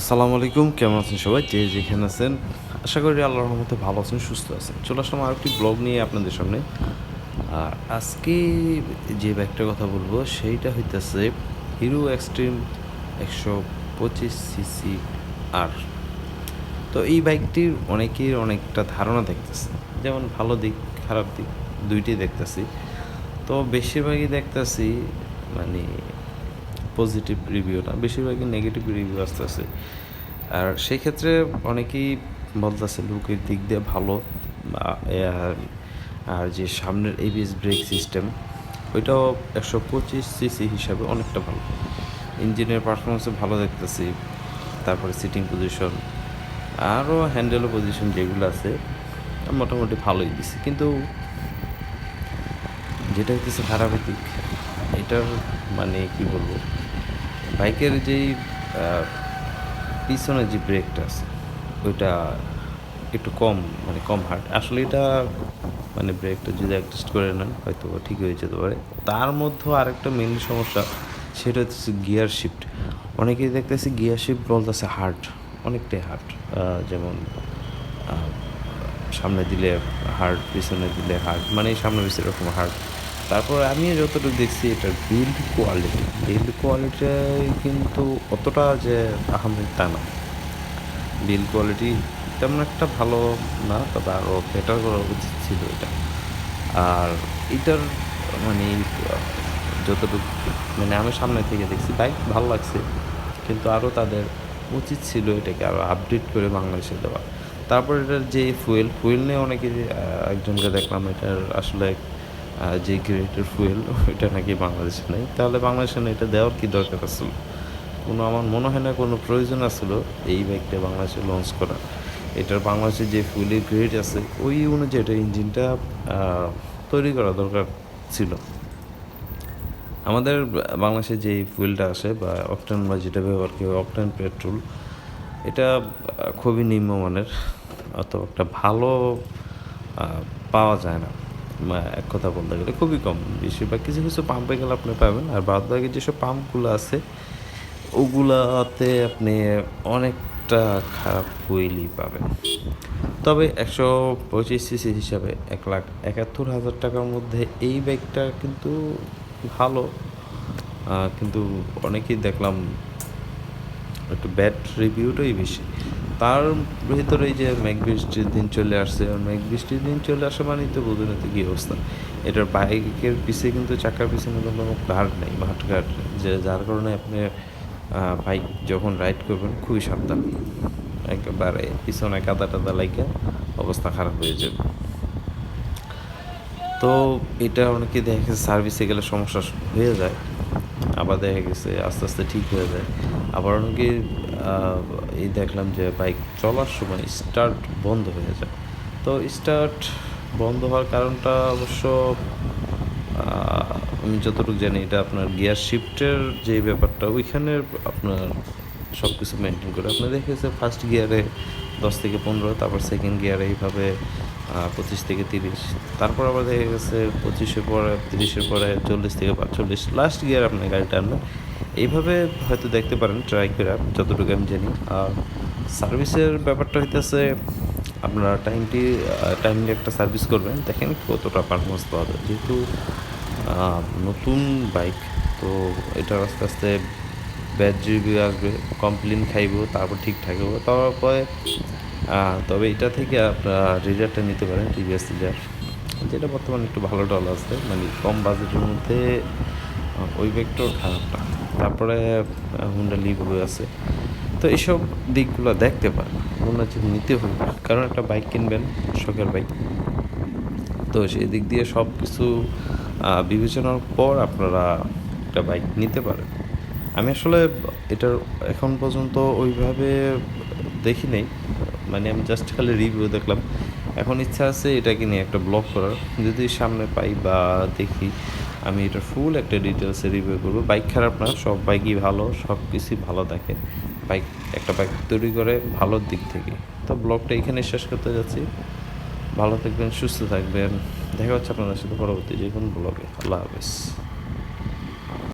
আসসালামু আলাইকুম, কেমন আছেন সবাই? যে যেখানে আছেন, আশা করি আল্লাহর রহমতে ভালো আছেন, সুস্থ আছেন। চলে আসলাম আরেকটি ব্লগ নিয়ে আপনাদের সামনে। আর আজকে যে বাইকটার কথা বলব, সেইটা হইতেছে হিরো এক্সট্রিম একশো পঁচিশ সিসি আর। তো এই বাইকটির অনেকের অনেকটা ধারণা দেখতেছে। যেমন ভালো দিক, খারাপ দিক, দুইটাই দেখতেছি। তো বেশিরভাগই দেখতেছি মানে পজিটিভ রিভিউ না, বেশিরভাগই নেগেটিভ রিভিউ আসতেছে। আর সেই ক্ষেত্রে অনেকেই বলতেছে, লুকের দিক দিয়ে ভালো আর- যে সামনের এবিএস ব্রেক সিস্টেম ওইটাও একশো পঁচিশ সিসি হিসাবে অনেকটা ভালো। ইঞ্জিনের পারফরমেন্সও ভালো দেখতেছি, তারপরে সিটিং পজিশন আরও হ্যান্ডেলও পজিশন যেগুলো আছে, মোটামুটি ভালোই দিছে। কিন্তু যেটা হচ্ছে দিক এটার মানে কি বলব? বাইকের যেই পিছনে যে ব্রেকটা আছে, ওইটা একটু কম মানে কম হার্ড আসলে এটা মানে ব্রেকটা যদি অ্যাডজাস্ট করে নেন হয়তো ঠিক হয়ে যেতে পারে। তার মধ্যেও আরেকটা মেন সমস্যা, সেটা হচ্ছে গিয়ার শিফট অনেকেই দেখতেছি গিয়ার শিফট বলতেছে হার্ড অনেকটাই হার্ড যেমন সামনে দিলে হার্ড পিছনে দিলে হার্ড মানে সামনে পিছনে এরকম হার্ড তারপর আমি যতটুকু দেখছি, এটার বিল্ড কোয়ালিটি বিল্ড কোয়ালিটি কিন্তু অতটা যে আহমেদ তা না। বিল্ড কোয়ালিটি তেমন একটা ভালো না, তবে আরও বেটার করা উচিত ছিল এটা। আর এটার মানে যতটুকু মানে আমি সামনে থেকে দেখছি বাইক ভালো লাগছে। কিন্তু আরও তাদের উচিত ছিল এটাকে আরও আপডেট করে বাংলাদেশে দেওয়া। তারপর এটার যে ফুয়েল ফুয়েল নিয়ে অনেকে একজনকে দেখলাম, এটার আসলে যে গ্রেটের ফুয়েল ওইটা নাকি বাংলাদেশে নেই। তাহলে বাংলাদেশে এটা দেওয়ার কি দরকার আসলো? কোনো আমার মনে হয় না, কোনো প্রয়োজন আসলো এই বাইকটা বাংলাদেশে লঞ্চ করা। এটার বাংলাদেশে যে ফুয়েলের গ্রেড আছে, ওই অনুযায়ী এটা ইঞ্জিনটা তৈরি করা দরকার ছিল। আমাদের বাংলাদেশে যে ফুয়েলটা আসে বা অকটেন বা যেটা ব্যবহার করি অকটেন পেট্রোল এটা খুবই নিম্নমানের, অত একটা ভালো পাওয়া যায় না। এক কথা বলতে গেলে খুবই কম। বেশিরভাগ কিছু কিছু পাম্পে গেলে আপনি পাবেন। আর বাদ বাকি যেসব পাম্পগুলো আছে, ওগুলাতে আপনি অনেকটা খারাপ ফুয়েলই পাবেন। তবে একশো পঁচিশ সিসি হিসাবে এক লাখ একাত্তর হাজার টাকার মধ্যে এই বাইকটা কিন্তু ভালো। কিন্তু অনেকেই দেখলাম একটু ব্যাড রিভিউটাই বেশি। তার ভিতরে যে মেঘ বৃষ্টির দিন চলে আসছে, আর মেঘ বৃষ্টির দিন চলে আসা মানেই তো বোঝেন তো কী অবস্থা। এটার বাইকের পিছে কিন্তু চাকার পিছনে কোনো গার্ড নেই গার্ড যে যার কারণে আপনি বাইক যখন রাইড করবেন খুবই সাবধান। একেবারে পিছনে কাদা টাদা লাগে অবস্থা খারাপ হয়ে যাবে। তো এটা অনেকে দেখা গেছে সার্ভিসে গেলে সমস্যা হয়ে যায়, আবার দেখা গেছে আস্তে আস্তে ঠিক হয়ে যায়। আবার অনেকে এই দেখলাম যে বাইক চলার সময় স্টার্ট বন্ধ হয়ে যায়। তো স্টার্ট বন্ধ হওয়ার কারণটা অবশ্য আমি যতটুকু জানি এটা আপনার গিয়ার শিফটের যে ব্যাপারটা ওইখানে আপনার সব কিছু মেনটেন করে। আপনি দেখেছে ফার্স্ট গিয়ারে দশ থেকে পনেরো, তারপর সেকেন্ড গিয়ারে এইভাবে পঁচিশ থেকে তিরিশ, তারপর আবার দেখা গেছে পঁচিশের পরে, তিরিশের পরে চল্লিশ থেকে পাঁচচল্লিশ। লাস্ট গিয়ার আপনার গাড়িটা টানবেন এইভাবে হয়তো দেখতে পারেন ট্রাই করে যতটুকু আমি জানি। আর সার্ভিসের ব্যাপারটা হইতেছে, আপনারা টাইমটি টাইমলি একটা সার্ভিস করবেন। দেখেন কতটা পারফরমেন্স পাওয়া যায়। যেহেতু নতুন বাইক তো এটা আস্তে আস্তে ব্যাড রিভিউ আসবে কমপ্লেন খাইব, তারপর ঠিক থাকব তারপরে তবে এটা থেকে আপনারা রিজার্ভটা নিতে পারেন টিভিএস রিজার্ভ যেটা বর্তমানে একটু ভালো ডল আছে মানে কম বাজেটের মধ্যে ওই ব্যাগটাও খারাপ না তারপরে হুন্ডা লিভো আছে। তো এইসব দিকগুলো দেখতে পারেন। মনে হচ্ছে নিতে হবে। কারণ একটা বাইক কিনবেন, শখের বাইক তো সেই দিক দিয়ে সব কিছু বিবেচনার পর আপনারা একটা বাইক নিতে পারেন। আমি আসলে এটার এখন পর্যন্ত ওইভাবে দেখি নাই। মানে আমি জাস্ট খালি রিভিউ দেখলাম। এখন ইচ্ছা আছে এটাকে নিয়ে একটা ব্লগ করার। যদি সামনে পাই বা দেখি, আমি এটা ফুল একটা ডিটেলসে রিভিউ করব। বাইক খারাপ না, সব বাইকই ভালো, সব কিছুই ভালো দেখে। বাইক একটা বাইক তৈরি করে ভালোর দিক থেকে। তো ব্লগটা এখানে শেষ করতে যাচ্ছি। ভালো থাকবেন, সুস্থ থাকবেন। দেখা হচ্ছে আপনাদের সাথে পরবর্তী যে কোনো ব্লগে আল্লাহ হাফেজ।